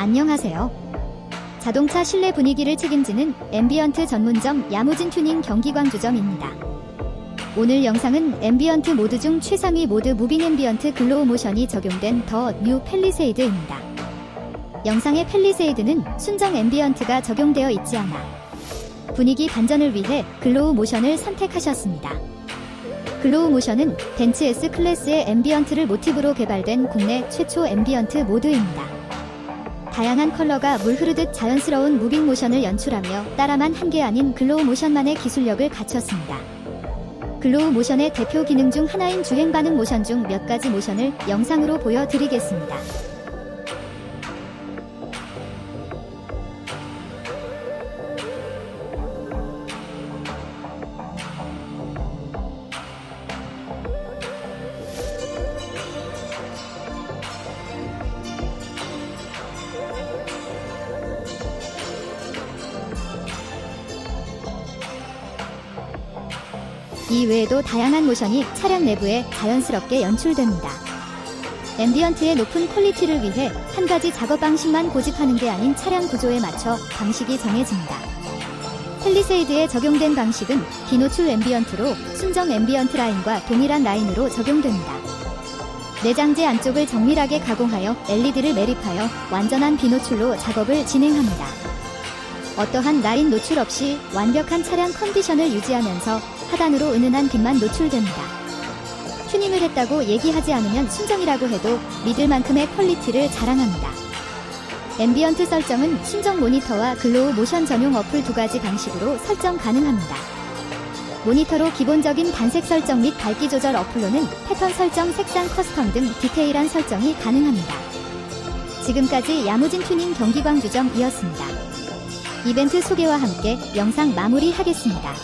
안녕하세요. 자동차 실내 분위기를 책임지는 앰비언트 전문점 야무진 튜닝 경기광주점입니다. 오늘 영상은 앰비언트 모드 중 최상위 모드 무빙 앰비언트 글로우 모션이 적용된 더 뉴 펠리세이드입니다. 영상의 펠리세이드는 순정 앰비언트가 적용되어 있지 않아 분위기 반전을 위해 글로우 모션을 선택하셨습니다. 글로우 모션은 벤츠 S 클래스의 앰비언트를 모티브로 개발된 국내 최초 앰비언트 모드입니다. 다양한 컬러가 물 흐르듯 자연스러운 무빙 모션을 연출하며 따라만 한 게 아닌 글로우 모션만의 기술력을 갖췄습니다. 글로우 모션의 대표 기능 중 하나인 주행 반응 모션 중 몇 가지 모션을 영상으로 보여드리겠습니다. 이 외에도 다양한 모션이 차량 내부에 자연스럽게 연출됩니다. 앰비언트의 높은 퀄리티를 위해 한 가지 작업 방식만 고집하는 게 아닌 차량 구조에 맞춰 방식이 정해집니다. 펠리세이드에 적용된 방식은 비노출 앰비언트로 순정 앰비언트 라인과 동일한 라인으로 적용됩니다. 내장재 안쪽을 정밀하게 가공하여 LED를 매립하여 완전한 비노출로 작업을 진행합니다. 어떠한 라인 노출 없이 완벽한 차량 컨디션을 유지하면서 하단으로 은은한 빛만 노출됩니다. 튜닝을 했다고 얘기하지 않으면 순정이라고 해도 믿을 만큼의 퀄리티를 자랑합니다. 앰비언트 설정은 순정 모니터와 글로우 모션 전용 어플 두 가지 방식으로 설정 가능합니다. 모니터로 기본적인 단색 설정 및 밝기 조절 어플로는 패턴 설정, 색상 커스텀 등 디테일한 설정이 가능합니다. 지금까지 야무진 튜닝 경기광주점이었습니다. 이벤트 소개와 함께 영상 마무리하겠습니다.